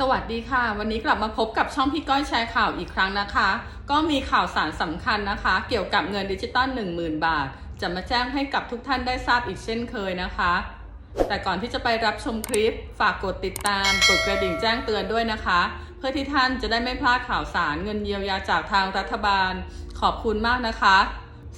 สวัสดีค่ะ วันนี้กลับมาพบกับช่องพี่ก้อยแชร์ข่าวอีกครั้งนะคะ ก็มีข่าวสารสำคัญนะคะ เกี่ยวกับเงินดิจิตอล10,000 บาท จะมาแจ้งให้กับทุกท่านได้ทราบอีกเช่นเคยนะคะ แต่ก่อนที่จะไปรับชมคลิป ฝากกดติดตามกดกระดิ่งแจ้งเตือนด้วยนะคะ เพื่อที่ท่านจะได้ไม่พลาดข่าวสารเงินเยียวยาจากทางรัฐบาล ขอบคุณมากนะคะ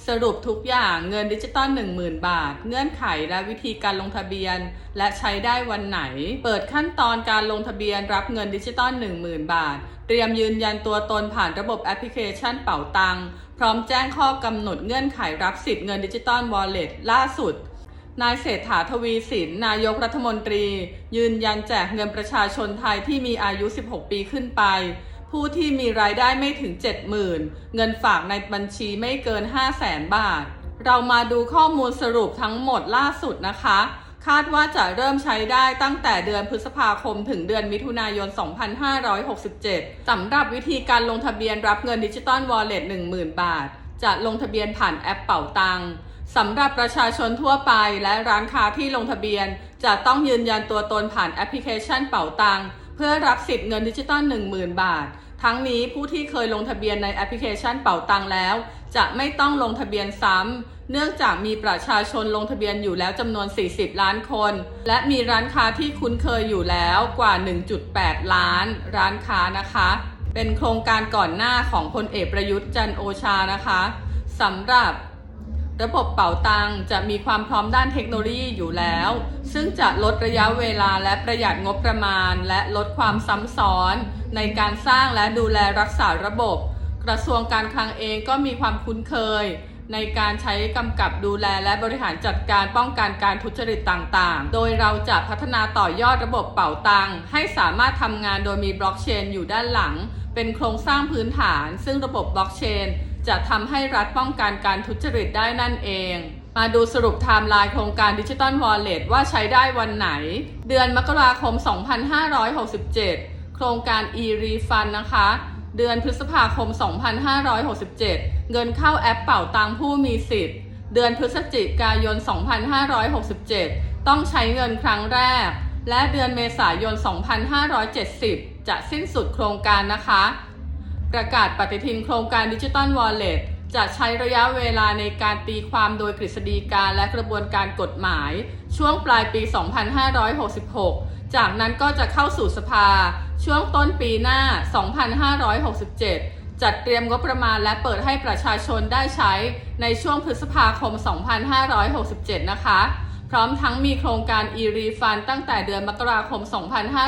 สรุปทุกอย่างเงินดิจิตอล10,000 บาท เงื่อนไขและวิธีการลงทะเบียน และใช้ได้วันไหน เปิดขั้นตอนการลงทะเบียนรับเงินดิจิตอล10,000 บาท เตรียมยืนยันตัวตนผ่านระบบแอปพลิเคชันเป๋าตัง พร้อมแจ้งข้อกำหนดเงื่อนไขรับสิทธิ์เงินดิจิตอลวอลเล็ตล่าสุดนายเศรษฐาทวีสิน นายกรัฐมนตรี ยืนยันแจกเงินประชาชนไทยที่มีอายุ 16 ปีขึ้นไป ผู้ที่มีรายได้ไม่ถึง 70,000 เงินฝากในบัญชีไม่เกิน 500,000 บาท เรามาดูข้อมูลสรุปทั้งหมดล่าสุดนะคะ คาดว่าจะเริ่มใช้ได้ตั้งแต่เดือนพฤษภาคมถึงเดือนมิถุนายน 2567 สำหรับวิธีการลงทะเบียนรับเงินดิจิตอลวอลเล็ต10,000 บาท จะลงทะเบียนผ่านแอปเป่าตังสำหรับประชาชนทั่วไปและร้านค้าที่ลงทะเบียน จะต้องยืนยันตัวตนผ่านแอปพลิเคชันเป๋าตัง เพื่อรับสิทธิ์เงินดิจิตอล10,000 บาท ทั้งนี้ผู้ที่เคยลงทะเบียนในแอปพลิเคชันเป๋าตังแล้ว จะไม่ต้องลงทะเบียนซ้ำ เนื่องจากมีประชาชนลงทะเบียนอยู่แล้วจำนวน 40 ล้านคน และมีร้านค้าที่คุ้นเคยอยู่แล้วกว่า 1.8 ล้าน ร้านค้านะคะ เป็นโครงการก่อนหน้าของพลเอกประยุทธ์จันโอชานะคะสำหรับ ระบบเป๋าตังจะมีความพร้อมด้านเทคโนโลยีอยู่แล้ว ซึ่งจะลดระยะเวลาและประหยัดงบประมาณ และลดความซ้ำซ้อน ในการสร้างและดูแลรักษาระบบ กระทรวงการคลังเองก็มีความคุ้นเคย ในการใช้กำกับดูแลและบริหารจัดการป้องกันการทุจริตต่างๆ โดยเราจะพัฒนาต่อยอดระบบเป๋าตังให้สามารถทำงานโดยมีบล็อกเชนอยู่ด้านหลัง เป็นโครงสร้างพื้นฐาน ซึ่งระบบบล็อกเชน จะทำให้รัฐป้องกันการทุจริตได้นั่นเอง มาดูสรุปไทม์ไลน์โครงการดิจิ t a ลวอลเล็ตว่าใช้ได้วันไหน เดือนมกราคม 2567 โครงการ e-refund นะคะ เดือนพฤษภาคม 2567 เงินเข้าแอปเป่าตังผู้มีสิทธิ์ เดือนพฤศจิกายน 2567 ต้องใช้เงินครั้งแรก และเดือนเมษายน 2570 จะสิ้นสุดโครงการนะคะ ประกาศปฏิทินโครงการดิจิตอลวอลเล็ตจะใช้ระยะเวลาในการตีความโดยกฤษฎีกาและกระบวนการกฎหมาย ช่วงปลายปี 2566 จากนั้นก็จะเข้าสู่สภา ช่วงต้นปีหน้า 2567 จัดเตรียมงบประมาณและเปิดให้ประชาชนได้ใช้ในช่วงพฤษภาคม 2567 นะคะ พร้อมทั้งมีโครงการ e-refund ตั้งแต่เดือนมกราคม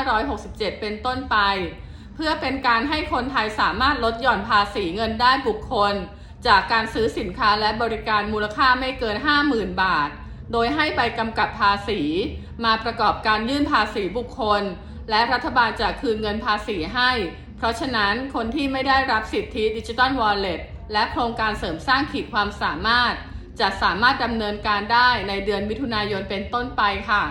2567 เป็นต้นไป พื่อเป็นการให้คนไทยสามารถลดหย่อนภาษีเงินได้บุคคล จากการซื้อสินค้าและบริการมูลค่าไม่เกิน 50,000 บาท โดยให้ใบกำกับภาษี มาประกอบการยื่นภาษีบุคคล และรัฐบาลจะคืนเงินภาษีให้ เพราะฉะนั้นคนที่ไม่ได้รับสิทธิดิจิ t a ลวอลเล็ตและโครงการเสริมสร้างขีดความสามารถ จะสามารถดำเนินการได้ในเดือนมิถุนายนเป็นต้นไปค่ะ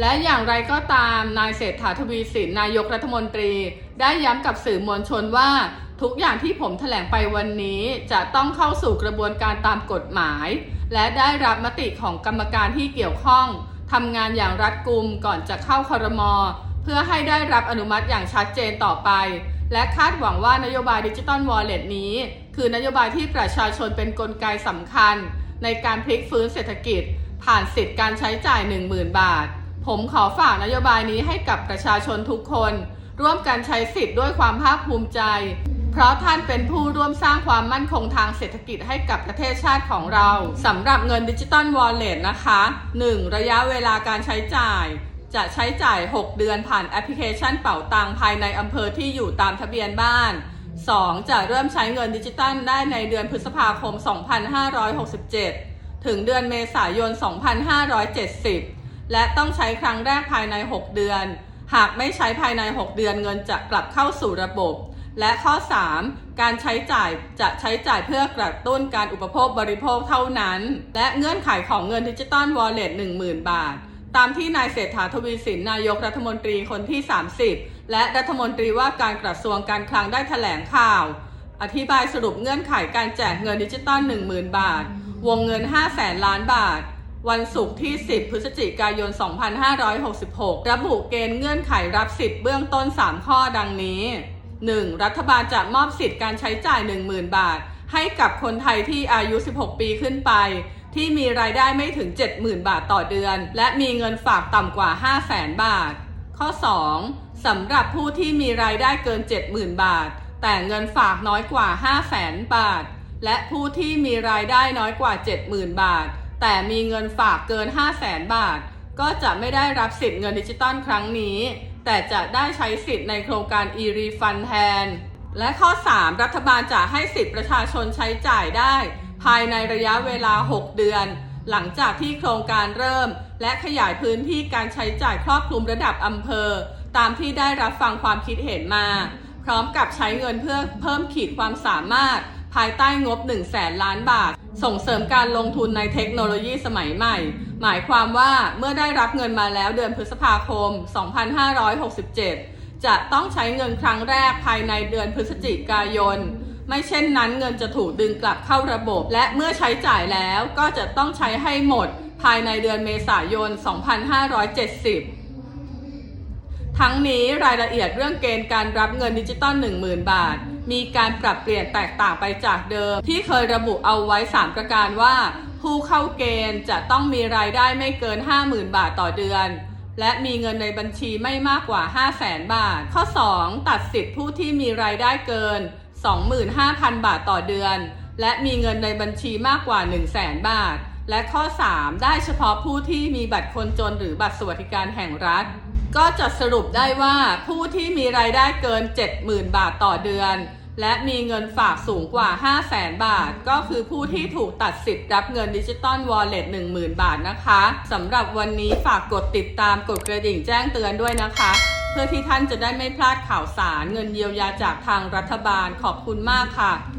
และอย่างไรก็ตามนายเศรษฐาทวีสินนายกรัฐมนตรี ได้ย้ำกับสื่อมวลชนว่า ทุกอย่างที่ผมแถลงไปวันนี้จะต้องเข้าสู่กระบวนการตามกฎหมาย และได้รับมติของกรรมการที่เกี่ยวข้องทำงานอย่างรัดกุมก่อนจะเข้าคอรมอเพื่อให้ได้รับอนุมัติอย่างชัดเจนต่อไป และคาดหวังว่านโยบายดิจิตอลวอลเล็ตนี้ คือนโยบายที่ประชาชนเป็นนกลไกสำคัญ ในการพลิกฟื้นเศรษฐกิจ ผ่านสิทธิการใช้จ่าย 10,000 บาท ผมขอฝากนโยบายนี้ให้กับประชาชนทุกคน ร่วมกันใช้สิทธิ์ด้วยความภาคภูมิใจ เพราะท่านเป็นผู้ร่วมสร้างความมั่นคงทางเศรษฐกิจให้กับประเทศชาติของเราสำหรับเงินดิจิตอลวอลเล็ตนะคะ 1. ระยะเวลาการใช้จ่าย จะใช้จ่าย 6 เดือนผ่านแอปพลิเคชันเป๋าตังภายในอำเภอที่อยู่ตามทะเบียนบ้าน 2. จะเริ่มใช้เงินดิจิตัลได้ในเดือนพฤษภาคม 2567 ถึงเดือนเมษายน 2570 และต้องใช้ครั้งแรกภายใน 6 เดือน หากไม่ใช้ภายใน 6 เดือนเงินจะกลับเข้าสู่ระบบ และข้อ 3 การใช้จ่ายจะใช้จ่ายเพื่อกระตุ้นการอุปโภคบริโภคเท่านั้น และเงื่อนไขของเงินดิจิตอลวอลเล็ต10,000 บาท ตามที่นายเศรษฐาทวีสินนายกรัฐมนตรีคนที่ 30 และรัฐมนตรีว่าการกระทรวงการคลังได้แถลงข่าว อธิบายสรุปเงื่อนไขการแจกเงินดิจิตอล10,000 บาท วงเงิน 5 0 0แสนล้านบาท วันศุกร์ที่ 10 พฤศจิกายน 2566 ระบุเกณฑ์เงื่อนไขรับสิทธิ์เบื้องต้น 3 ข้อดังนี้ 1. รัฐบาลจะมอบสิทธิ์การใช้จ่าย 10,000 บาท ให้กับคนไทยที่อายุ 16 ปีขึ้นไป ที่มีรายได้ไม่ถึง 70,000 บาทต่อเดือน และมีเงินฝากต่ำกว่า 500,000 บาท ข้อ 2. สำหรับผู้ที่มีรายได้เกิน 70,000 บาท แต่เงินฝากน้อยกว่า 500,000 บาท และผู้ที่มีรายได้น้อยกว่า 70,000 บาท แต่มีเงินฝากเกิน 500,000บาท ก็จะไม่ได้รับสิทธิ์เงินดิจิตอลครั้งนี้ แต่จะได้ใช้สิทธิ์ในโครงการ e-refund แทน และข้อ 3 รัฐบาลจะให้สิทธิ์ประชาชนใช้จ่ายได้ ภายในระยะเวลา 6 เดือน หลังจากที่โครงการเริ่ม และขยายพื้นที่การใช้จ่ายครอบคลุมระดับอำเภอ ตามที่ได้รับฟังความคิดเห็นมา พร้อมกับใช้เงินเพื่อเพิ่มขีดความสามารถ ภายใต้งบ 1 0 0 0 0แสนล้านบาท ส่งเสริมการลงทุนในเทคโนโลยีสมัยใหม่ หมายความว่าเมื่อได้รับเงินมาแล้วเดือนพฤษภาคม 2567 จะต้องใช้เงินครั้งแรกภายในเดือนพฤศจิกายน ไม่เช่นนั้นเงินจะถูกดึงกลับเข้าระบบ และเมื่อใช้จ่ายแล้วก็จะต้องใช้ให้หมดภายในเดือนเมษายน 2570ทั้งนี้รายละเอียดเรื่องเกณฑ์การรับเงินดิจิตอล10,000 บาท มีการปรับเปลี่ยนแตกต่างไปจากเดิม ที่เคยระบุเอาไว้ 3 ประการว่า ผู้เข้าเกณฑ์จะต้องมีรายได้ไม่เกิน 50,000 บาทต่อเดือน และมีเงินในบัญชีไม่มากกว่า 500,000 บาท ข้อ 2 ตัดสิทธิผู้ที่มีรายได้เกิน 25,000 บาทต่อเดือน และมีเงินในบัญชีมากกว่า 100,000 บาท และข้อ 3 ได้เฉพาะผู้ที่มีบัตรคนจนหรือบัตรสวัสดิการแห่งรัฐ ก็จะสรุปได้ว่าผู้ที่มีรายได้เกิน 70,000 บาทต่อเดือน และมีเงินฝากสูงกว่า 500,000บาท ก็คือผู้ที่ถูกตัดสิทธิ์รับเงินดิจิตอลวอลเล็ต10,000 บาทนะคะสำหรับวันนี้ฝากกดติดตามกดกระดิ่งแจ้งเตือนด้วยนะคะ เพื่อที่ท่านจะได้ไม่พลาดข่าวสารเงินเยียวยาจากทางรัฐบาลขอบคุณมากค่ะ